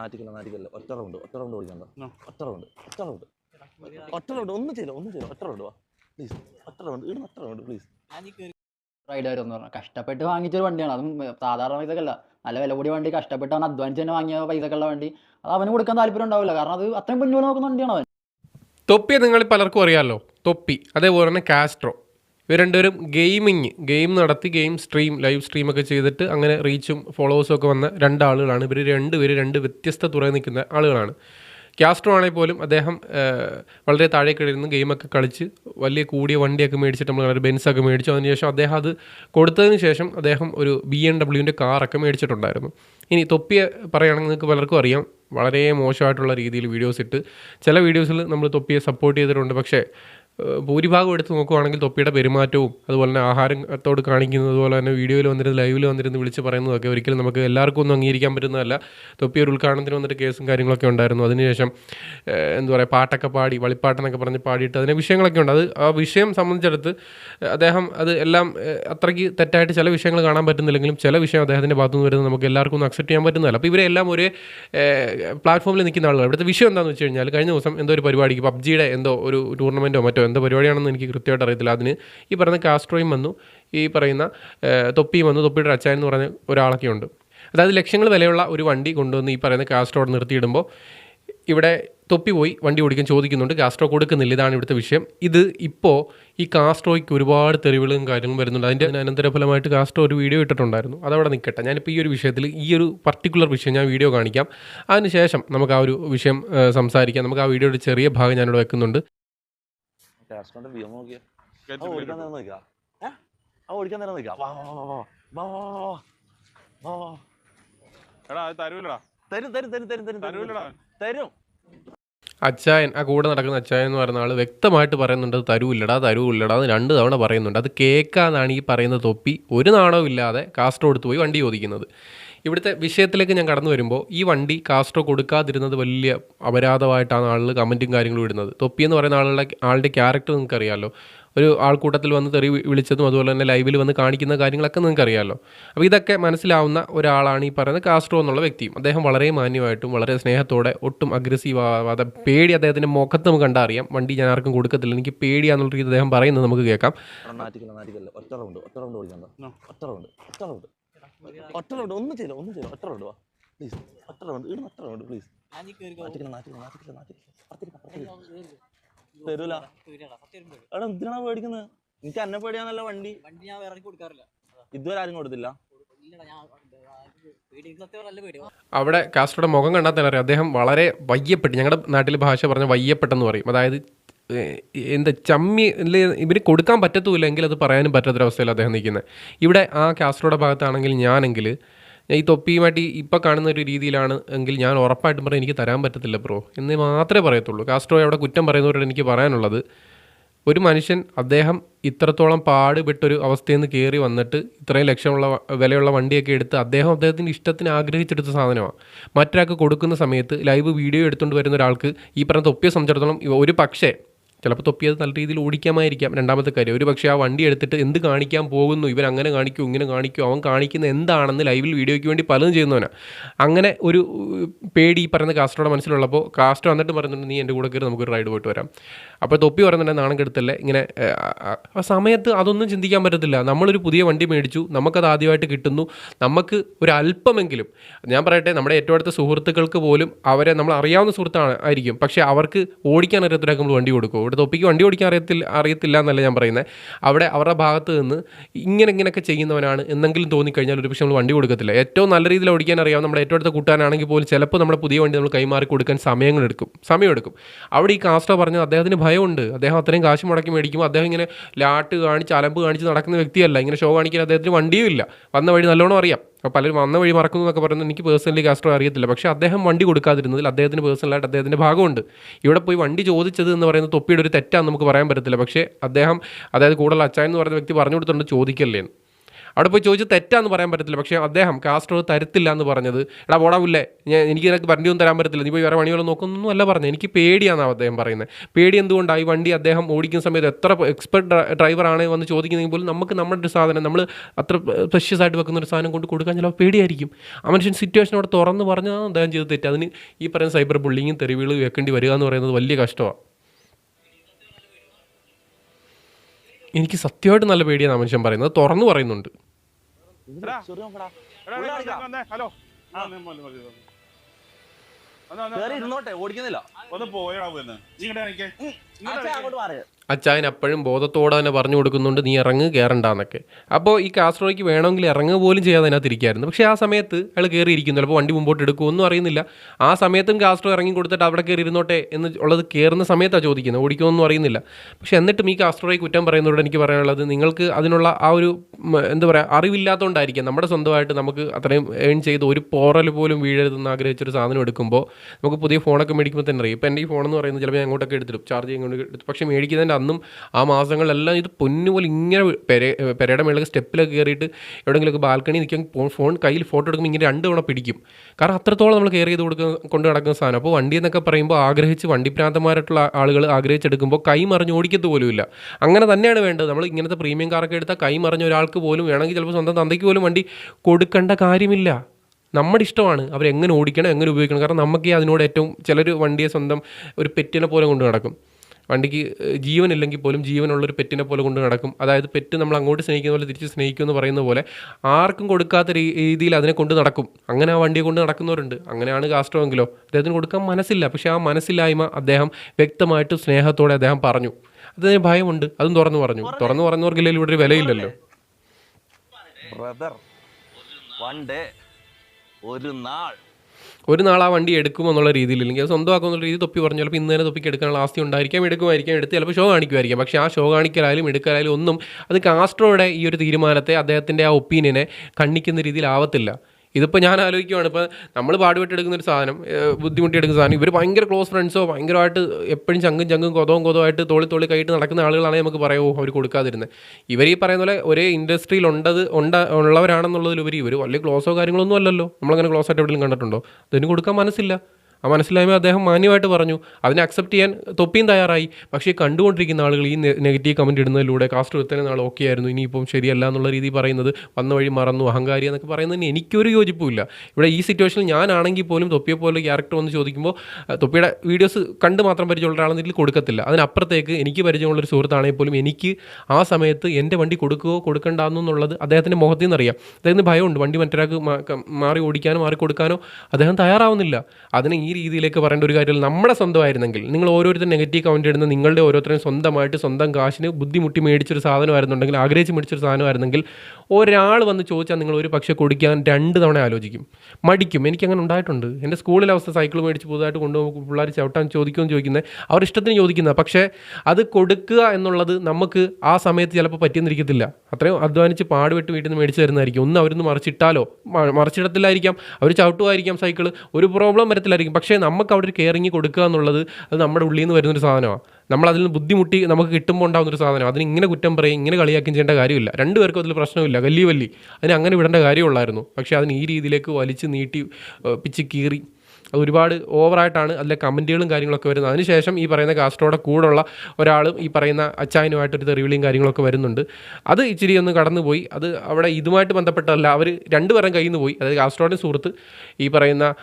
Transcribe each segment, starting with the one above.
നാറ്റിക്കല്ല നാറ്റിക്കല്ല ഒറ്റ റൗണ്ട് ഒറ്റ റൗണ്ട് ഓടിക്കണ്ട. ഒറ്റ റൗണ്ട് ഒറ്റ റൗണ്ട്. ഒറ്റ റൗണ്ട് ഒന്നും ചെയ്യില്ല ഒന്നും ചെയ്യില്ല ഒറ്റ റൗണ്ട് വാ. പ്ലീസ് ഒറ്റ റൗണ്ട് ഇടുന്ന ഒറ്റ റൗണ്ട് പ്ലീസ് റൈഡർ എന്ന് പറഞ്ഞാൽ കഷ്ടപ്പെട്ട് വാങ്ങിച്ചൊരു വണ്ടിയാണ്. അതും സാധാരണ പൈസക്കല്ല. നല്ല വില കൂടിയ വണ്ടി കഷ്ടപ്പെട്ട് അവൻ അധ്വാനിച്ച് തന്നെ വാങ്ങിയ പൈസക്കുള്ള വണ്ടി. അത് അവന് കൊടുക്കാൻ താല്പര്യം ഉണ്ടാവില്ല. കാരണം അത് അത്രയും പൊന്നു നോക്കുന്ന വണ്ടിയാണ് അവൻ. തൊപ്പി നിങ്ങൾ പലർക്കും അറിയാമല്ലോ തൊപ്പി അതേപോലെ തന്നെ കാസ്ട്രോ ഇവർ രണ്ടുപേരും ഗെയിമിങ് ഗെയിം നടത്തി ഗെയിം സ്ട്രീം ലൈവ് സ്ട്രീമൊക്കെ ചെയ്തിട്ട് അങ്ങനെ റീച്ചും ഫോളോവേഴ്സും ഒക്കെ വന്ന രണ്ടാളുകളാണ്. ഇവർ രണ്ടുപേര് രണ്ട് വ്യത്യസ്ത തുറയിൽ നിൽക്കുന്ന ആളുകളാണ്. ക്യാസ്ട്രോ ആണെങ്കിൽ പോലും അദ്ദേഹം വളരെ വളരെ കിടന്ന് ഗെയിമൊക്കെ കളിച്ച് വലിയ കൂടിയ വണ്ടിയൊക്കെ മേടിച്ചിട്ട് നമ്മൾ ഒരു ബെൻസൊക്കെ മേടിച്ചു. അതിനുശേഷം അദ്ദേഹം അത് കൊടുത്തതിന് ശേഷം അദ്ദേഹം ഒരു ബി എം ഡബ്ല്യുവിന്റെ കാറൊക്കെ മേടിച്ചിട്ടുണ്ടായിരുന്നു. ഇനി തൊപ്പിയെ പറയുകയാണെങ്കിൽ നിങ്ങൾക്ക് പലർക്കും അറിയാം. വളരെ മോശമായിട്ടുള്ള രീതിയിൽ വീഡിയോസ് ഇട്ട് ചില വീഡിയോസിൽ നമ്മൾ തൊപ്പിയെ സപ്പോർട്ട് ചെയ്തിട്ടുണ്ട്. പക്ഷേ ഭൂരിഭാഗം എടുത്ത് നോക്കുവാണെങ്കിൽ തൊപ്പിയുടെ പെരുമാറ്റവും അതുപോലെ തന്നെ ആഹാരത്തോട് കാണിക്കുന്നത് പോലെ തന്നെ വീഡിയോയിൽ വന്നിരുന്ന് ലൈവിൽ വന്നിരുന്ന് വിളിച്ച് പറയുന്നതൊക്കെ ഒരിക്കലും നമുക്ക് എല്ലാവർക്കും ഒന്നും അംഗീകരിക്കാൻ പറ്റുന്നതല്ല. തൊപ്പി ഒരു ഉദ്ഘാടനത്തിന് വന്നിട്ട് കേസും കാര്യങ്ങളൊക്കെ ഉണ്ടായിരുന്നു. അതിനുശേഷം എന്താ പറയുക പാട്ടൊക്കെ പാടി വളിപ്പാട്ടെന്നൊക്കെ പറഞ്ഞ് പാടിയിട്ട് അതിന് വിഷയങ്ങളൊക്കെ ഉണ്ട്. അത് ആ വിഷയം സംബന്ധിച്ചിടത്ത് അദ്ദേഹം അത് എല്ലാം അത്രയ്ക്ക് തെറ്റായിട്ട് ചില വിഷയങ്ങൾ കാണാൻ പറ്റുന്നില്ലെങ്കിലും ചില വിഷയം അദ്ദേഹത്തിന്റെ ഭാഗത്തു നിന്ന് വരുന്നത് നമുക്ക് എല്ലാവർക്കും ഒന്നും അക്സെപ്റ്റ് ചെയ്യാൻ പറ്റുന്നതല്ല. അപ്പോൾ ഇവരെല്ലാം ഒരേ പ്ലാറ്റ്ഫോമിൽ നിൽക്കുന്ന ആളുകൾ ഇവിടുത്തെ വിഷയം എന്താണെന്ന് വെച്ച് കഴിഞ്ഞാൽ കഴിഞ്ഞ ദിവസം എന്തോ ഒരു പരിപാടിക്ക് പബ്ജിയുടെ എന്തോ ഒരു ടൂർണമെന്റോ മറ്റോ എന്തോ പരിപാടിയാണെന്ന് എനിക്ക് കൃത്യമായിട്ട് അറിയത്തില്ല. അതിന് ഈ പറയുന്ന കാസ്ട്രോയും വന്നു. ഈ പറയുന്ന തൊപ്പിയും വന്നു. തൊപ്പിയുടെ അച്ചായൻ എന്ന് പറഞ്ഞ ഒരാളൊക്കെ ഉണ്ട്. അതായത് ലക്ഷങ്ങൾ വിലയുള്ള ഒരു വണ്ടി കൊണ്ടുവന്ന് ഈ പറയുന്ന കാസ്ട്രോ അവിടെ നിർത്തിയിടുമ്പോൾ ഇവിടെ തൊപ്പി പോയി വണ്ടി ഓടിക്കാൻ ചോദിക്കുന്നുണ്ട്. കാസ്ട്രോ കൊടുക്കുന്നില്ല. ഇതാണ് ഇവിടുത്തെ വിഷയം. ഇത് ഇപ്പോൾ ഈ കാസ്ട്രോയ്ക്ക് ഒരുപാട് തെരുവുകളും കാര്യങ്ങളും വരുന്നുണ്ട്. അതിന്റെ അനന്തരഫലമായിട്ട് കാസ്ട്രോ ഒരു വീഡിയോ ഇട്ടിട്ടുണ്ടായിരുന്നു. അതവിടെ നിൽക്കട്ടെ. ഞാനിപ്പോൾ ഈ ഒരു വിഷയത്തിൽ ഈ ഒരു പർട്ടിക്കുലർ വിഷയം ഞാൻ വീഡിയോ കാണിക്കാം. അതിനുശേഷം നമുക്ക് ആ ഒരു വിഷയം സംസാരിക്കാം. നമുക്ക് ആ വീഡിയോയുടെ ചെറിയ ഭാഗം ഞാനിവിടെ വെക്കുന്നുണ്ട്. കാസ്ട്രോന്റെ വ്യൂ നോക്കിയാ. ആ ഓടിക്കാൻ നേരം നോക്കിയാ ആ ഓടിക്കാൻ നേരം നോക്കിയാ വാ വാ വാ വാ വാ വാ വാ വാ വാ. എടാ അത് തരൂലടാ. തരും തരും തരും തരും തരും തരൂലടാ. തരും. അച്ചായൻ ആ കൂടെ നടക്കുന്ന അച്ചായൻ എന്ന് പറയുന്ന ആൾ വ്യക്തമായിട്ട് പറയുന്നുണ്ട് അത് തരൂല്ലടാ തരൂല്ലടാ അത് രണ്ട് തവണ പറയുന്നുണ്ട്. അത് കേൾക്കാന്നാണ് ഈ പറയുന്ന തൊപ്പി. ഒരു നാണവും ഇല്ലാതെ കാസ്റ്റോ എടുത്ത് പോയി വണ്ടി ചോദിക്കുന്നത്. ഇവിടുത്തെ വിഷയത്തിലേക്ക് ഞാൻ കടന്നു വരുമ്പോൾ ഈ വണ്ടി കാസ്ട്രോ കൊടുക്കാതിരുന്നത് വലിയ അപരാധമായിട്ടാണ് ആളുകൾ കമന്റും കാര്യങ്ങളും ഇടുന്നത്. തൊപ്പി എന്ന് പറയുന്ന ആളുടെ ആളുടെ ക്യാരക്ടർ നിങ്ങൾക്ക് അറിയാമല്ലോ ഒരു ആൾക്കൂട്ടത്തിൽ വന്ന് തെറി വിളിച്ചതും അതുപോലെ തന്നെ ലൈവിൽ വന്ന് കാണിക്കുന്ന കാര്യങ്ങളൊക്കെ നിങ്ങൾക്ക് അറിയാമല്ലോ അപ്പോൾ ഇതൊക്കെ മനസ്സിലാവുന്ന ഒരാളാണ് ഈ പറയുന്ന കാസ്ട്രോ എന്നുള്ള വ്യക്തിയും അദ്ദേഹം വളരെ മാന്യമായിട്ടും വളരെ സ്നേഹത്തോടെ ഒട്ടും അഗ്രസീവ് ആവാതെ പേടി അദ്ദേഹത്തിന്റെ മുഖത്ത് നമുക്ക് കണ്ടാൽ അറിയാം വണ്ടി ഞാൻ ആർക്കും കൊടുക്കത്തില്ല. എനിക്ക് പേടിയാന്നുള്ള രീതി അദ്ദേഹം പറയുന്നത് നമുക്ക് കേൾക്കാം. ഒറ്റ റൗണ്ട് ഒന്നും ചെയ്യില്ല ഒന്നും ചെയ്യില്ല ഒറ്റ റൗണ്ട് വാ. പ്ലീസ് ഒറ്റ റൗണ്ട് ഇടുന്ന ഒറ്റ റൗണ്ട് പ്ലീസ് തരൂല. എടാ എന്തിനാണ് പേടിക്കുന്നത് എനിക്ക് എന്നെ പേടിയാന്നല്ല വണ്ടി. വണ്ടി ഞാൻ വേറെ കൊടുക്കാറില്ല. ഇതുവരെ ആരും കൊടുത്തില്ല. ഇല്ലടാ ഞാൻ പേടി സത്യം പേടി അവിടെ കാസ്റ്റോടെ മുഖം കണ്ടാൽ തന്നെ അറിയാം അദ്ദേഹം വളരെ വയ്യപ്പെട്ട് ഞങ്ങളുടെ നാട്ടിൽ ഭാഷ പറഞ്ഞ വയ്യപ്പെട്ടെന്ന് പറയും. അതായത് എന്താ ചമ്മി ഇവർ കൊടുക്കാൻ പറ്റത്തുമില്ല എങ്കിൽ അത് പറയാനും പറ്റാത്തൊരവസ്ഥയിൽ അദ്ദേഹം നിൽക്കുന്നത് ഇവിടെ ആ കാസ്ട്രോയുടെ ഭാഗത്താണെങ്കിൽ ഞാനെങ്കിൽ ഈ തൊപ്പിയുമായിട്ട് ഇപ്പോൾ കാണുന്ന ഒരു രീതിയിലാണ് എങ്കിൽ ഞാൻ ഉറപ്പായിട്ടും പറയും എനിക്ക് തരാൻ പറ്റത്തില്ല ബ്രോ എന്ന് മാത്രമേ പറയത്തുള്ളൂ. കാസ്ട്രോ അവിടെ കുറ്റം പറയുന്നവരോട് എനിക്ക് പറയാനുള്ളത്. ഒരു മനുഷ്യൻ അദ്ദേഹം ഇത്രത്തോളം പാടുപെട്ടൊരു അവസ്ഥയിൽ നിന്ന് കയറി വന്നിട്ട് ഇത്രയും ലക്ഷമുള്ള വിലയുള്ള വണ്ടിയൊക്കെ എടുത്ത് അദ്ദേഹം അദ്ദേഹത്തിന്റെ ഇഷ്ടത്തിന് ആഗ്രഹിച്ചെടുത്ത സാധനമാണ്. മറ്റൊരാൾക്ക് കൊടുക്കുന്ന സമയത്ത് ലൈവ് വീഡിയോ എടുത്തുകൊണ്ട് വരുന്ന ഒരാൾക്ക് ഈ പറഞ്ഞ തൊപ്പിയെ സംബന്ധിച്ചിടത്തോളം ഒരു പക്ഷേ ചിലപ്പോൾ തൊപ്പി അത് നല്ല രീതിയിൽ ഓടിക്കാമായിരിക്കാം. രണ്ടാമത്തെ കാര്യം ഒരു പക്ഷേ ആ വണ്ടി എടുത്തിട്ട് എന്ത് കാണിക്കാൻ പോകുന്നു? ഇവൻ അങ്ങനെ കാണിക്കൂ ഇങ്ങനെ കാണിക്കൂ? അവൻ കാണിക്കുന്ന എന്താണെന്ന് ലൈവിൽ വീഡിയോയ്ക്ക് വേണ്ടി പലതും ചെയ്യുന്നവനാണ് അങ്ങനെ ഒരു പേടി ഈ പറയുന്ന കാസ്റ്ററുടെ മനസ്സിലുള്ളപ്പോൾ കാസ്റ്റർ വന്നിട്ട് പറയുന്നുണ്ട് നീ എന്റെ കൂടെ കയറി നമുക്കൊരു റൈഡ് പോയിട്ട് വരാം. അപ്പോൾ തൊപ്പി പറയുന്നുണ്ട് നാണം കെടുത്തല്ലേ? ഇങ്ങനെ ആ- സമയത്ത് അതൊന്നും ചിന്തിക്കാൻ പറ്റത്തില്ല. നമ്മളൊരു പുതിയ വണ്ടി മേടിച്ചു നമുക്കത് ആദ്യമായിട്ട് കിട്ടുന്നു. നമുക്ക് ഒരു അല്പമെങ്കിലും ഞാൻ പറയട്ടെ നമ്മുടെ ഏറ്റവും അടുത്ത സുഹൃത്തുക്കൾക്ക് പോലും അവരെ നമ്മൾ അറിയാവുന്ന സുഹൃത്താണ് ആയിരിക്കും. പക്ഷേ അവർക്ക് ഓടിക്കാൻ അറിയത്തില്ല നമ്മൾ വണ്ടി കൊടുക്കും ഇവിടെ തൊപ്പിക്ക് വണ്ടി ഓടിക്കാൻ അറിയത്തില്ല അറിയത്തില്ല എന്നല്ല ഞാൻ പറയുന്നത് അവിടെ അവരുടെ ഭാഗത്ത് നിന്ന് ഇങ്ങനെ ഇങ്ങനെയൊക്കെ ചെയ്യുന്നവനാണ് എന്തെങ്കിലും തോന്നിക്കഴിഞ്ഞാൽ ഒരു പക്ഷേ നമ്മൾ വണ്ടി കൊടുക്കത്തില്ല. ഏറ്റവും നല്ല രീതിയിൽ ഓടിക്കാൻ അറിയാം നമ്മുടെ ഏറ്റവും അടുത്ത കൂട്ടാനാണെങ്കിൽ പോലും ചിലപ്പോൾ നമ്മുടെ പുതിയ വണ്ടി നമ്മൾ കൈമാറി കൊടുക്കാൻ സമയങ്ങൾ സമയങ്ങളെടുക്കും സമയമെടുക്കും. അവിടെ ഈ കാസ്റ്റോ പറഞ്ഞത് അദ്ദേഹത്തിന് ഭയമുണ്ട്. അദ്ദേഹം അത്രയും കാശ് മുടക്കി മേടിക്കും അദ്ദേഹം ഇങ്ങനെ ലാട്ട് കാണിച്ച് അലമ്പ് കാണിച്ച് നടക്കുന്ന വ്യക്തിയല്ല. ഇങ്ങനെ ഷോ കാണിക്കാൻ അദ്ദേഹത്തിന് വണ്ടിയും ഇല്ല വന്ന വഴി നല്ലോണം അറിയാം. അപ്പോൾ പലരും വന്ന വഴി മറക്കുന്നു എന്നൊക്കെ പറയുന്നത് എനിക്ക് പേഴ്സണലി കാസ്ട്രോ അറിയത്തില്ല. പക്ഷേ അദ്ദേഹം വണ്ടി കൊടുക്കാതിരുന്നതിൽ അദ്ദേഹത്തിന് പേഴ്സണലായിട്ട് അദ്ദേഹത്തിന്റെ ഭാഗമുണ്ട്. ഇവിടെ പോയി വണ്ടി ചോദിച്ചത് എന്ന് പറയുന്നത് തൊപ്പിയുടെ ഒരു തെറ്റാന്ന് നമുക്ക് പറയാൻ പറ്റത്തില്ല. പക്ഷേ അദ്ദേഹം അതായത് കൂടുതൽ അച്ചായൻ എന്ന് പറയുന്ന വ്യക്തി പറഞ്ഞു കൊടുത്തിട്ടുണ്ട് ചോദിക്കല്ലേ അവിടെ പോയി ചോദിച്ച് തെറ്റാന്ന് പറയാൻ പറ്റത്തില്ല. പക്ഷേ അദ്ദേഹം കാസ്ട്രോ തരത്തില്ല എന്ന് പറഞ്ഞത് എടാ പോടാവില്ലേ ഞാൻ എനിക്ക് നിനക്ക് വണ്ടിയൊന്നും തരാൻ പറ്റത്തില്ല നീ പോയി വേറെ പണികളും നോക്കുന്നൊന്നും അല്ല പറഞ്ഞത്. എനിക്ക് പേടിയാണെന്നാണ് അദ്ദേഹം പറയുന്നത്. പേടി എന്തുകൊണ്ടാണ് ഈ വണ്ടി അദ്ദേഹം ഓടിക്കുന്ന സമയത്ത് എത്ര എക്സ്പെർട്ട് ഡ്രൈവറാണ് വന്ന് ചോദിക്കുന്നെങ്കിൽ പോലും നമുക്ക് നമ്മുടെ ഒരു സാധനം നമ്മൾ അത്ര പ്രഷ്യസ് ആയിട്ട് വെക്കുന്ന ഒരു സാധനം കൊണ്ട് കൊടുക്കാൻ ചിലപ്പോൾ പേടിയായിരിക്കും. ആ മനുഷ്യൻ സിറ്റുവേഷൻ അവിടെ തുറന്ന് പറഞ്ഞാൽ അദ്ദേഹം ചെയ്ത് തെറ്റ്. അതിന് ഈ പറയുന്ന സൈബർ ബുള്ളിങ്ങും തെരുവുകളും വെക്കേണ്ടി വരിക എന്ന് പറയുന്നത് വലിയ കഷ്ടമാണ് എനിക്ക് സത്യമായിട്ട് നല്ല പേടിയാണ് മനുഷ്യൻ പറയുന്നത്. തുറന്നു പറയുന്നുണ്ട് എടാ, എടാ, എടാ, ഇങ്ങ് വന്നേ, ഹലോ. ഇരുന്നോട്ടെ ഓടിക്കുന്നില്ല. ഒന്ന് നീ ഇങ്ങോട്ട് ഇങ്ങോട്ട് അങ്ങോട്ട് മാറിയ അച്ചായൻ അപ്പോഴും ബോധത്തോടെ തന്നെ പറഞ്ഞു കൊടുക്കുന്നുണ്ട് നീ ഇറങ്ങ് കയറണ്ടെന്നൊക്കെ അപ്പോൾ ഈ കാസ്ട്രോയ്ക്ക് വേണമെങ്കിൽ ഇറങ്ങുക പോലും ചെയ്യാതെ അതിനകത്ത് ഇരിക്കുകയായിരുന്നു പക്ഷേ ആ സമയത്ത് അയാൾ കയറിയിരിക്കുന്നു ചിലപ്പോൾ വണ്ടി മുമ്പോട്ട് എടുക്കുമോ ഒന്നും അറിയുന്നില്ല. ആ സമയത്തും കാസ്ട്രോ ഇറങ്ങി കൊടുത്തിട്ട് അവിടെ കയറി ഇരുന്നോട്ടെ എന്ന് ഉള്ളത് കയറുന്ന സമയത്താണ് ചോദിക്കുന്നത്. ഓടിക്കുമെന്നും അറിയുന്നില്ല. പക്ഷേ എന്നിട്ടും ഈ കാസ്ട്രോയെ കുറ്റം പറയുന്നതോട് എനിക്ക് പറയാനുള്ളത് നിങ്ങൾക്ക് അതിനുള്ള ആ ഒരു എന്താ പറയുക അറിവില്ലാത്തതുകൊണ്ടായിരിക്കാം നമ്മുടെ സ്വന്തമായിട്ട് നമുക്ക് അത്രയും ഏൺ ചെയ്ത് ഒരു പോറൽ പോലും വീഴരുതെന്ന് ആഗ്രഹിച്ചൊരു സാധനം എടുക്കുമ്പോൾ നമുക്ക് പുതിയ ഫോണൊക്കെ മേടിക്കുമ്പോൾ തന്നെ അറിയാം. ഇപ്പോൾ എന്റെ ഈ ഫോണെന്ന് പറയുന്നത് ചിലപ്പോൾ ഞാൻ അങ്ങോട്ടൊക്കെ എടുത്തിടും. ചാർജ് ചെയ്യാൻ കൊണ്ട് എടുത്തു. പക്ഷേ മേടിക്കുന്നതിന്റെ അന്നും ആ മാസങ്ങളിലെല്ലാം ഇത് പൊന്നുപോലെ ഇങ്ങനെ പെര പെരയുടെ മേളിലൊക്കെ സ്റ്റെപ്പിലൊക്കെ കയറിയിട്ട് എവിടെയെങ്കിലുമൊക്കെ ബാൽക്കണി നിൽക്കാൻ ഫോൺ ഫോൺ കയ്യിൽ ഫോട്ടോ എടുക്കുമ്പോൾ ഇങ്ങനെ രണ്ട് തവണ പിടിക്കും. കാരണം അത്രത്തോളം നമ്മൾ കെയർ ചെയ്ത് കൊടുക്കുന്ന കൊണ്ട് നടക്കുന്ന സാധനം. അപ്പോൾ വണ്ടി എന്നൊക്കെ പറയുമ്പോൾ ആഗ്രഹിച്ച് വണ്ടിഭ്രാന്തന്മാരായിട്ടുള്ള ആളുകൾ ആഗ്രഹിച്ചെടുക്കുമ്പോൾ കൈ മറിഞ്ഞ് ഓടിക്കത്ത് പോലുമില്ല. അങ്ങനെ തന്നെയാണ് വേണ്ടത്. നമ്മൾ ഇങ്ങനത്തെ പ്രീമിയം കാറൊക്കെ എടുത്താൽ കൈ മറിഞ്ഞ ഒരാൾക്ക് പോലും വേണമെങ്കിൽ ചിലപ്പോൾ സ്വന്തം തന്തയ്ക്ക് പോലും വണ്ടി കൊടുക്കേണ്ട കാര്യമില്ല. നമ്മുടെ ഇഷ്ടമാണ് അവരെങ്ങനെ ഓടിക്കണം എങ്ങനെ ഉപയോഗിക്കണം. കാരണം നമുക്ക് അതിനോട് ഏറ്റവും ചിലർ വണ്ടിയെ സ്വന്തം ഒരു പെറ്റിനെ പോലെ കൊണ്ട് നടക്കും. വണ്ടിക്ക് ജീവനില്ലെങ്കിൽ പോലും ജീവനുള്ളൊരു പെറ്റിനെ പോലെ കൊണ്ട് നടക്കും. അതായത് പെറ്റ് നമ്മൾ അങ്ങോട്ട് സ്നേഹിക്കുന്ന പോലെ തിരിച്ച് സ്നേഹിക്കും എന്ന് പറയുന്ന പോലെ ആർക്കും കൊടുക്കാത്ത രീതിയിൽ അതിനെ കൊണ്ട് നടക്കും. അങ്ങനെ ആ വണ്ടിയെ കൊണ്ട് നടക്കുന്നവരുണ്ട്. അങ്ങനെയാണ് കാസ്ട്രോ എങ്കിലോ അദ്ദേഹത്തിന് കൊടുക്കാൻ മനസ്സില്ല. പക്ഷേ ആ മനസ്സില്ലായ്മ അദ്ദേഹം വ്യക്തമായിട്ട് സ്നേഹത്തോടെ അദ്ദേഹം പറഞ്ഞു. അതിന് ഭയമുണ്ട്. അതും തുറന്നു പറഞ്ഞു. തുറന്നു. പറഞ്ഞവർക്കില്ലെങ്കിൽ ഇവിടെ ഒരു വിലയില്ലല്ലോ. ബ്രദർ വൺ ഡേ ഒരു നാൾ ഒരു നാൾ ആ വണ്ടി എടുക്കും എന്നുള്ള രീതിയിൽ അല്ലെങ്കിൽ അത് സ്വന്തമാക്കുന്നുള്ള രീതി തൊപ്പി പറഞ്ഞു. ചിലപ്പോൾ ഇന്ന് തന്നെ തൊപ്പിക്ക് എടുക്കാനുള്ള ആസ്തി ഉണ്ടായിരിക്കാം എടുക്കുമായിരിക്കാം എടുത്ത് ചിലപ്പോൾ ഷോ കാണിക്കുമായിരിക്കാം. പക്ഷേ ആ ഷോ കാണിക്കലായാലും എടുക്കലായാലും ഒന്നും അത് കാസ്ട്രോയുടെ ഈ ഒരു തീരുമാനത്തെ അദ്ദേഹത്തിന്റെ ആ ഒപ്പീനിയനെ രീതിയിൽ രീതിയിലാവത്തില്ല ഇതിപ്പോൾ ഞാൻ ആലോചിക്കുവാണ് ഇപ്പോൾ നമ്മൾ പാടുപെട്ട് എടുക്കുന്ന ഒരു സാധനം ബുദ്ധിമുട്ടിയെടുക്കുന്ന സാധനം ഇവർ ഭയങ്കര ക്ലോസ് ഫ്രണ്ട്സോ ഭയങ്കരമായിട്ട് എപ്പോഴും ചങ്കും ചങ്കും കൊതവും കൊതമായിട്ട് തോളി തോളി കൈയിട്ട് നടക്കുന്ന ആളുകളാണെങ്കിൽ നമുക്ക് പറയുമോ അവർ കൊടുക്കാതിരുന്നത് ഇവർ ഈ പറയുന്ന പോലെ ഒരേ ഇൻഡസ്ട്രിയിൽ ഉണ്ടത് ഉണ്ട ഉള്ളവരാണെന്നുള്ളതിലുപരി ഇവർ വലിയ ക്ലോസോ കാര്യങ്ങളൊന്നും അല്ലല്ലോ. നമ്മളങ്ങനെ ക്ലോസ് ആയിട്ട് എവിടെയും കണ്ടിട്ടുണ്ടോ? അതിന് കൊടുക്കാൻ മനസ്സില്ല. ആ മനസ്സിലായ്മ അദ്ദേഹം മാന്യമായിട്ട് പറഞ്ഞു. അതിനെ അക്സെപ്റ്റ് ചെയ്യാൻ തൊപ്പിയും തയ്യാറായി. പക്ഷേ കണ്ടുകൊണ്ടിരിക്കുന്ന ആളുകൾ ഈ നെഗറ്റീവ് കമന്റ് ഇടുന്നതിലൂടെ കാസ്റ്റ് എടുത്തതിന് നാൾ ഓക്കെ ആയിരുന്നു. ഇനിയിപ്പം ശരിയല്ല എന്നുള്ള രീതി പറയുന്നത് വന്ന വഴി മറന്നു അഹങ്കാരി എന്നൊക്കെ പറയുന്നതിന് എനിക്കൊരു യോജിപ്പുമില്ല. ഇവിടെ ഈ സിറ്റുവേഷനിൽ ഞാനാണെങ്കിൽ പോലും തൊപ്പിയെ പോലെ ക്യാരക്ടർ വന്ന് ചോദിക്കുമ്പോൾ തൊപ്പിയുടെ വീഡിയോസ് കണ്ട് മാത്രം പരിചയമുള്ള ഒരാളെന്നിൽ കൊടുക്കത്തില്ല. അതിനപ്പുറത്തേക്ക് എനിക്ക് പരിചയമുള്ളൊരു സുഹൃത്താണെങ്കിൽ പോലും എനിക്ക് ആ സമയത്ത് എന്റെ വണ്ടി കൊടുക്കുകയോ കൊടുക്കണ്ടെന്നുള്ളത് അദ്ദേഹത്തിന്റെ മുഖത്തിൽ നിന്നറിയാം അദ്ദേഹത്തിന് ഭയമുണ്ട്. വണ്ടി മറ്റൊരാൾക്ക് മാറി ഓടിക്കാനോ മാറി കൊടുക്കാനോ അദ്ദേഹം തയ്യാറാവുന്നില്ല. അതിന് ഈ രീതിയിലേക്ക് പറയേണ്ട ഒരു കാര്യത്തിൽ നമ്മുടെ സ്വന്തമായിരുന്നെങ്കിൽ നിങ്ങൾ ഓരോരുത്തരും നെഗറ്റീവ് കമന്റ് ഇടുന്ന നിങ്ങളുടെ ഓരോരുത്തരും സ്വന്തമായിട്ട് സ്വന്തം കാശിന് ബുദ്ധിമുട്ടി മേടിച്ചൊരു സാധനമായിരുന്നുണ്ടെങ്കിൽ ആഗ്രഹിച്ച് മേടിച്ചൊരു സാധനമായിരുന്നെങ്കിൽ ഒരാൾ വന്ന് ചോദിച്ചാൽ നിങ്ങൾ ഒരു പക്ഷേ കൊടുക്കാൻ രണ്ട് തവണ ആലോചിക്കും. മടിക്കും. എനിക്കങ്ങനെ ഉണ്ടായിട്ടുണ്ട്. എന്റെ സ്കൂളിലെ അവസ്ഥ സൈക്കിൾ മേടിച്ച് പുതുതായിട്ട് കൊണ്ടുപോകുമ്പോൾ പിള്ളേർ ചവിട്ടാൻ ചോദിക്കുമെന്ന് ചോദിക്കുന്നത്. അവർ ഇഷ്ടത്തിന് ചോദിക്കുന്നത് പക്ഷേ അത് കൊടുക്കുക എന്നുള്ളത് നമുക്ക് ആ സമയത്ത് ചിലപ്പോൾ പറ്റിയെന്നിരിക്കത്തില്ല. അത്രയും അധ്വാനിച്ച് പാടുപെട്ട് വീട്ടിൽ നിന്ന് മേടിച്ച് തരുന്നതായിരിക്കും. ഒന്ന് അവരൊന്ന് മറിച്ചിട്ടാലോ? മറിച്ചിടത്തില്ലായിരിക്കാം. അവർ ചവിട്ടുമായിരിക്കാം സൈക്കിൾ ഒരു പ്രോബ്ലം വരത്തില്ലായിരിക്കും. പക്ഷേ നമുക്ക് അവിടെ ഒരു കെയറിങ് കൊടുക്കുക എന്നുള്ളത് അത് നമ്മുടെ ഉള്ളിൽ നിന്ന് വരുന്നൊരു സാധനമാണ് നമ്മൾ അതിൽ നിന്ന് ബുദ്ധിമുട്ടി നമുക്ക് കിട്ടുമ്പോൾ ഉണ്ടാകുന്ന ഒരു സാധനം അതിന് ഇങ്ങനെ കുറ്റം പറയും ഇങ്ങനെ കളിയാക്കുകയും ചെയ്യേണ്ട കാര്യമില്ല. രണ്ടുപേർക്കും അതിൽ പ്രശ്നമില്ല. വലിയ വലിയ അതിന് അങ്ങനെ വിടേണ്ട കാര്യമുള്ളായിരുന്നു. പക്ഷേ അതിന് ഈ രീതിയിലേക്ക് വലിച്ച് നീട്ടി പിച്ച് കീറി അത് ഒരുപാട് ഓവറായിട്ടാണ് അതിലെ കമന്റുകളും കാര്യങ്ങളൊക്കെ വരുന്നത്. അതിനുശേഷം ഈ പറയുന്ന കാസ്റ്റോടെ കൂടുള്ള ഒരാളും ഈ പറയുന്ന അച്ചായനുമായിട്ടൊരു തെറിവിളിയും കാര്യങ്ങളൊക്കെ വരുന്നുണ്ട്. അത് ഇച്ചിരി ഒന്ന് കടന്നുപോയി. അത് അവിടെ ഇതുമായിട്ട് ബന്ധപ്പെട്ടല്ല അവർ രണ്ടുപേരും കയ്യിൽ നിന്ന് പോയി. അതായത് കാസ്റ്റോടെ സുഹൃത്ത് ഈ പറയുന്ന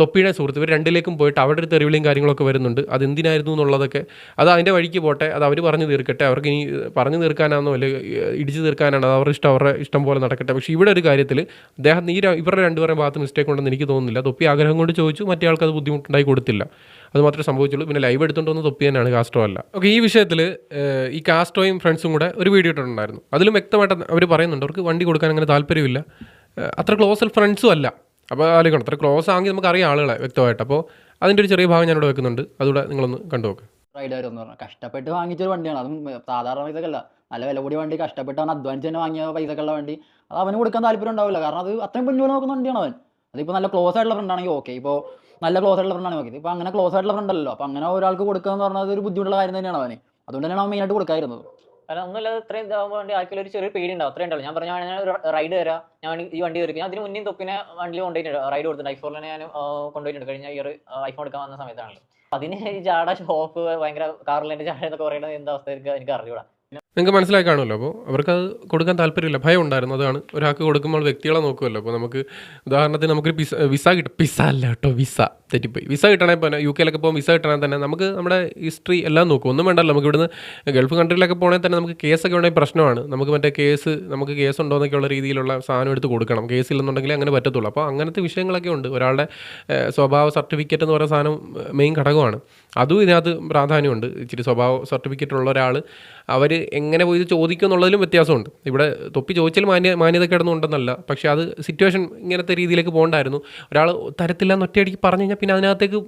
തൊപ്പിയുടെ സുഹൃത്ത് ഇവർ രണ്ടിലേക്കും പോയിട്ട് അവിടെ ഒരു തെറിവിളിയും കാര്യങ്ങളൊക്കെ വരുന്നുണ്ട്. അത് എന്തിനായിരുന്നു എന്നുള്ളതൊക്കെ അത് അതിന്റെ വഴിക്ക് പോട്ടെ. അത് അവർ പറഞ്ഞു തീർക്കട്ടെ. അവർക്ക് ഇനി പറഞ്ഞു തീർക്കാനാണോ അല്ലെങ്കിൽ ഇടിച്ചു തീർക്കാനാണോ അവരുടെ ഇഷ്ടം അവരുടെ ഇഷ്ടം പോലെ നടക്കട്ടെ. പക്ഷേ ഇവിടെ ഒരു കാര്യത്തിൽ അദ്ദേഹം ഈ ഇവരുടെ രണ്ടുപേരുടെ ഭാഗത്ത് മിസ്റ്റേക്ക് ഉണ്ടെന്ന് എനിക്ക് തോന്നുന്നില്ല. തൊപ്പി ആഗ്രഹം കൊണ്ട് ചോദിച്ചു. മറ്റേ ആൾക്ക് അത് ബുദ്ധിമുട്ടുണ്ടായി കൊടുത്തില്ല. അത് മാത്രമേ സംഭവിച്ചുള്ളൂ. പിന്നെ ലൈവ് എടുത്തുകൊണ്ട് വന്ന് തൊപ്പി തന്നെയാണ് കാസ്ട്രോ അല്ല. ഓക്കെ ഈ വിഷയത്തിൽ ഈ കാസ്ട്രോയും ഫ്രണ്ട്സും കൂടെ ഒരു വീഡിയോ ഇട്ടിട്ടുണ്ടായിരുന്നു. അതിലും വ്യക്തമായിട്ട് അവർ പറയുന്നുണ്ട് അവർക്ക് വണ്ടി കൊടുക്കാൻ അങ്ങനെ താല്പര്യമില്ല. അത്ര ക്ലോസ് ഫ്രണ്ട്സും അല്ല. അപ്പോൾ ആലോചിക്കണം അത്ര ക്ലോസ് ആണെങ്കിൽ നമുക്ക് അറിയാം ആളുകളെ വ്യക്തമായിട്ട്. അപ്പോൾ അതിന്റെ ഒരു ചെറിയ ഭാഗം ഞാനിവിടെ വെക്കുന്നുണ്ട്. അതുകൂടെ നിങ്ങളൊന്ന് കണ്ടു നോക്ക്. റൈഡർ എന്ന് പറഞ്ഞാൽ കഷ്ടപ്പെട്ട് വാങ്ങിച്ചൊരു വണ്ടിയാണ്. അതും സാധാരണ പൈസക്കല്ല. നല്ല വില കൂടിയ വണ്ടി കഷ്ടപ്പെട്ട് അവൻ അഡ്വാൻസ് തന്നെ വാങ്ങിയ പൈസക്കുള്ള വണ്ടി. അത് അവന് കൊടുക്കാൻ താല്പര്യം ഉണ്ടാവില്ല. കാരണം അത് അത്രയും പിന്നോട് നോക്കുന്ന വണ്ടിയാണ് അവൻ. അതിപ്പോൾ നല്ല ക്ലോസ് ആയിട്ടുള്ള ഫ്രണ്ട് ആണെങ്കിൽ ഓക്കെ ഇപ്പോൾ നല്ല ക്ലോസ് ആയിട്ടുള്ള ഫ്രണ്ട് നോക്കിയത് ഇപ്പോൾ അങ്ങനെ ക്ലോസ് ആയിട്ടുള്ള ഫ്രണ്ട് അല്ലല്ലോ. അപ്പോൾ അങ്ങനെ ഒരാൾക്ക് കൊടുക്കുക എന്ന് പറഞ്ഞാൽ ഒരു ബുദ്ധിമുട്ടുള്ള കാര്യം തന്നെയാണ് അവന്. അതുകൊണ്ട് തന്നെയാണ് അവൻ മെയിനായിട്ട് കൊടുക്കാതിരുന്നത്. കാരണം ഒന്നുമില്ലാതെ ഇത്രയും ഇതാകുമ്പോൾ വേണ്ടി ആർക്കെങ്കിലും ഒരു ചെറിയ പേടി ഉണ്ടാവും അത്രയും ഉണ്ടാവും ഞാൻ പറഞ്ഞ ഞാൻ ഒരു റൈഡ് തരാം. ഞാൻ ഈ വണ്ടി കയറി അതിന് മുന്നേ തൊപ്പിനെ വണ്ടി കൊണ്ടുപോയിട്ട് റൈഡ് കൊടുത്തിട്ടുണ്ട്. ഐഫോണിനെ ഞാൻ കൊണ്ടുപോയിട്ടുണ്ട്. കഴിഞ്ഞ ഇയർ ഐഫോൺ എടുക്കാൻ വന്ന സമയത്താണ് അതിന് ഈ ചാടാ ഷോപ്പ് ഭയങ്കര എന്റെ ചാട എന്നൊക്കെ പറയുന്നത് എന്താ അവസ്ഥ? എനിക്ക് അറിഞ്ഞൂടാ. നിങ്ങൾക്ക് മനസ്സിലായി കാണുമല്ലോ. അപ്പോൾ അവർക്കത് കൊടുക്കാൻ താല്പര്യമില്ല. ഭയം ഉണ്ടായിരുന്നു. അതാണ് ഒരാൾക്ക് കൊടുക്കുമ്പോൾ വ്യക്തികളെ നോക്കുമല്ലോ. അപ്പോൾ നമുക്ക് ഉദാഹരണത്തിന് നമുക്കൊരു പിസ വിസ കിട്ടും പിസ അല്ല കേട്ടോ വിസ തെറ്റിപ്പോയി. വിസ കിട്ടണേ പോലെ യു കെയിലൊക്കെ പോകുമ്പോൾ വിസ കിട്ടണേ തന്നെ നമുക്ക് നമ്മുടെ ഹിസ്റ്ററി എല്ലാം നോക്കും. ഒന്നും വേണ്ടല്ലോ നമുക്ക് ഇവിടുന്ന് ഗൾഫ് കൺട്രിയിലൊക്കെ പോകണേ തന്നെ നമുക്ക് കേസൊക്കെ ഉണ്ടെങ്കിൽ പ്രശ്നമാണ്. നമുക്ക് മറ്റേ കേസ് നമുക്ക് കേസ് ഉണ്ടോ എന്നൊക്കെയുള്ള രീതിയിലുള്ള സാധനം എടുത്ത് കൊടുക്കണം. കേസ് ഇല്ലെന്നുണ്ടെങ്കിൽ അങ്ങനെ പറ്റത്തുള്ളൂ. അപ്പോൾ അങ്ങനത്തെ വിഷയങ്ങളൊക്കെ ഉണ്ട്. ഒരാളുടെ സ്വഭാവ സർട്ടിഫിക്കറ്റ് എന്ന് പറയുന്ന സാധനം മെയിൻ ഘടകമാണ്. അതും ഇതിനകത്ത് പ്രാധാന്യമുണ്ട്. ഇച്ചിരി സ്വഭാവ സർട്ടിഫിക്കറ്റ് ഉള്ള ഒരാൾ അവർ എങ്ങനെ പോയി ചോദിക്കും എന്നുള്ളതിലും വ്യത്യാസമുണ്ട്. ഇവിടെ തൊപ്പി ചോദിച്ചാൽ മാന്യ മാന്യത കിടന്നുണ്ടെന്നല്ല പക്ഷേ അത് സിറ്റുവേഷൻ ഇങ്ങനത്തെ രീതിയിലേക്ക് പോകണ്ടായിരുന്നു. ഒരാൾ തരത്തില്ല എന്ന് ഒറ്റയടിക്ക് പറഞ്ഞു കഴിഞ്ഞാൽ പിന്നെ അതിനകത്തേക്ക്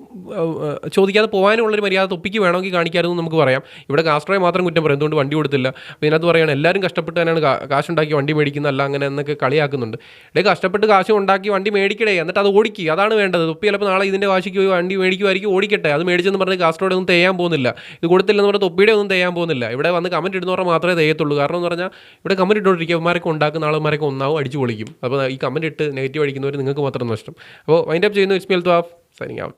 ചോദിക്കാതെ പോകാനുള്ളൊരു മര്യാദ തൊപ്പിക്ക് വേണമെങ്കിൽ കാണിക്കാമായിരുന്നു നമുക്ക് പറയാം. ഇവിടെ കാസ്ട്രോയെ മാത്രം കുറ്റം പറയും. എന്തുകൊണ്ട് വണ്ടി കൊടുത്തില്ല? അപ്പോൾ ഇതിനകത്ത് പറയുകയാണ് എല്ലാവരും കഷ്ടപ്പെട്ട് തന്നെയാണ് കാശുണ്ടാക്കി വണ്ടി മേടിക്കുന്നതല്ല അങ്ങനെ എന്നൊക്കെ കളിയാക്കുന്നുണ്ട്. ഇടേ കഷ്ടപ്പെട്ട് കാശ് ഉണ്ടാക്കി വണ്ടി മേടിക്കണേ എന്നിട്ട് അത് ഓടിക്കുക അതാണ് വേണ്ടത്. തൊപ്പി ചിലപ്പോൾ നാളെ ഇതിന്റെ വാശിക്ക് പോയി വണ്ടി മേടിക്കുമായിരിക്കും ഓടിക്കട്ടെ. അത് മേടിച്ചെന്ന് പറഞ്ഞ് കാസ്ട്രോയുടെ ഒന്നും തേയാൻ പോകുന്നില്ല. ഇത് കൊടുത്തില്ലെന്ന് പറഞ്ഞാൽ തൊപ്പിയുടെ ഒന്നും തേയാൻ പോകുന്നില്ല. ഇവിടെ വന്ന് കമന്റ് ഇടുന്ന പറഞ്ഞാൽ മാത്രമേ തെയ്യത്തുള്ളൂ കാരണം എന്ന് പറഞ്ഞാൽ ഇവിടെ കമന്റ് ഇട്ടുകൊണ്ടിരിക്കുക അവന്മാരൊക്കെ ഉണ്ടാക്കുന്ന ആൾമാരൊക്കെ ഒന്നാവും അടിച്ചു പൊളിക്കും. അപ്പോൾ ഈ കമന്റ് ഇട്ട് നെഗറ്റീവ് അടിക്കുന്നവർ നിങ്ങൾക്ക് മാത്രം നഷ്ടം. അപ്പോൾ വൈൻഡ് അപ്പ് ചെയ്യുന്നു ടു ആഫ് സൈനിങ് ഔട്ട്